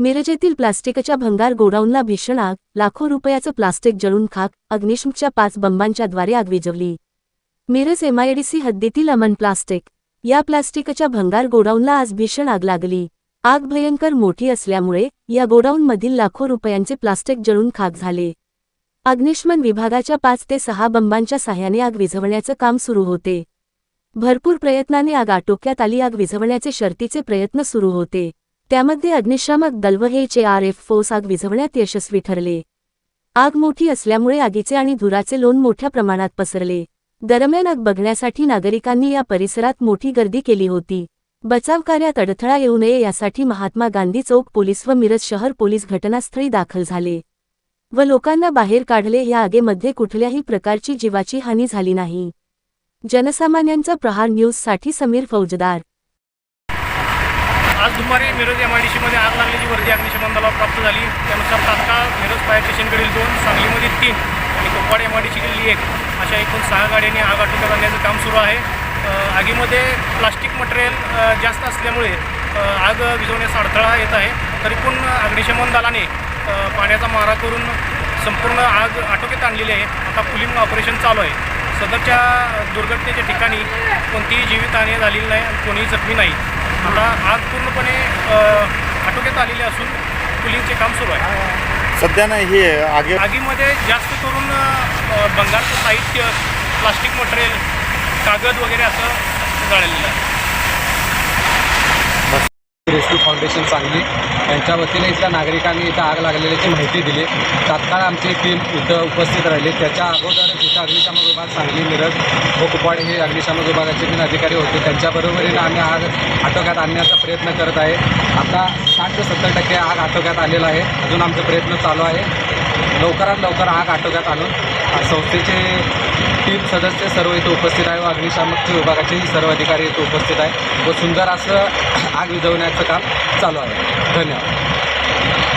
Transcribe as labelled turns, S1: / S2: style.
S1: मिरजेतील प्लास्टिकच्या भंगार गोडाऊनला भीषण आग लाखो रुपयाचं प्लास्टिक जळून खाक अग्निशमच्या पाच बंबांच्या द्वारे आग विझवली. मिरज एमआयडीसी हद्दीतील अमन प्लास्टिक. या प्लास्टिकच्या भंगार गोडाऊनला आज भीषण आग लागली. आग भयंकर मोठी असल्यामुळे या गोडाऊनमधील लाखो रुपयांचे प्लास्टिक जळून खाक झाले. अग्निशमन विभागाच्या पाच ते सहा बंबांच्या सहाय्याने आग विझवण्याचं काम सुरू होते. भरपूर प्रयत्नाने आग आटोक्यात आली. आग विझवण्याचे शर्तीचे प्रयत्न सुरू होते. त्यामध्ये अग्निशामक दल हे चे आर एफ फोर्स आग विझवण्यात यशस्वी ठरले. आग मोठी असल्यामुळे आगीचे आणि धुराचे लोण मोठ्या प्रमाणात पसरले. दरम्यान आग बघण्यासाठी नागरिकांनी या परिसरात मोठी गर्दी केली होती. बचाव कार्यात अडथळा येऊ नये यासाठी महात्मा गांधी चौक पोलीस व मिरज शहर पोलीस घटनास्थळी दाखल झाले. व लोकांना बाहेर काढले या आगेमध्ये कुठल्याही प्रकारची जीवाची हानी झाली नाही. जनसामान्यांचा प्रहार न्यूजसाठी समीर फौजदार.
S2: आज दुपारी मिरज एम आय डी सीमध्ये आग लागल्याची वर्दी अग्निशमन दलावर प्राप्त झाली. त्यानुसार तात्काळ मिरज फायर स्टेशनकडील दोन सांगलीमध्ये तीन आणि कोप्पाड एम आय डी सीकडील एक अशा एकूण सहा गाड्यांनी आग आटोक्यात आणण्याचं काम सुरू आहे. आगीमध्ये प्लास्टिक मटेरियल जास्त असल्यामुळे आग विझवण्यास अडथळा येत आहे. तरी पण अग्निशमन दलाने पाण्याचा मारा करून संपूर्ण आग आटोक्यात आणलेली आहे. आता पुलिंग ऑपरेशन चालू आहे. सदरच्या दुर्घटनेच्या ठिकाणी कोणतीही जीवितहानी झालेली नाही आणि कोणीही जखमी नाही. आता आग पूर्णपणे आटोक्यात आलेली असून पुलिंगचे काम सुरू आहे.
S3: सध्या ना हे आगे
S2: आगीमध्ये जास्त करून बंगालचं साहित्य प्लास्टिक मटेरियल कागद वगैरे असं जळलेलं आहे.
S4: Rescue foundation Sangli. यांच्या वतीने इथल्या नागरिकांनी इथं आग लागलेल्याची माहिती दिली. तात्काळ आमची टीम इथं उपस्थित राहिली. त्याच्या अगोदर इथं अग्निशामक विभाग सांगली मिरज व कुपवाड हे अग्निशामक विभागाचे तीन अधिकारी होते. त्यांच्याबरोबरीनं आम्ही आग आटोक्यात आणण्याचा प्रयत्न करत आहे. आता साठ ते सत्तर टक्के आग आटोक्यात आलेला आहे. अजून आमचा प्रयत्न चालू आहे. लवकरात लवकर आग आटोक्यात आणून संस्थेचे तीन सदस्य सर्व इथे उपस्थित आहे व अग्निशामक विभागाचेही सर्व अधिकारी इथे उपस्थित आहे. व सुंदर असं आग विझवण्याचं काम चालू आहे. धन्यवाद.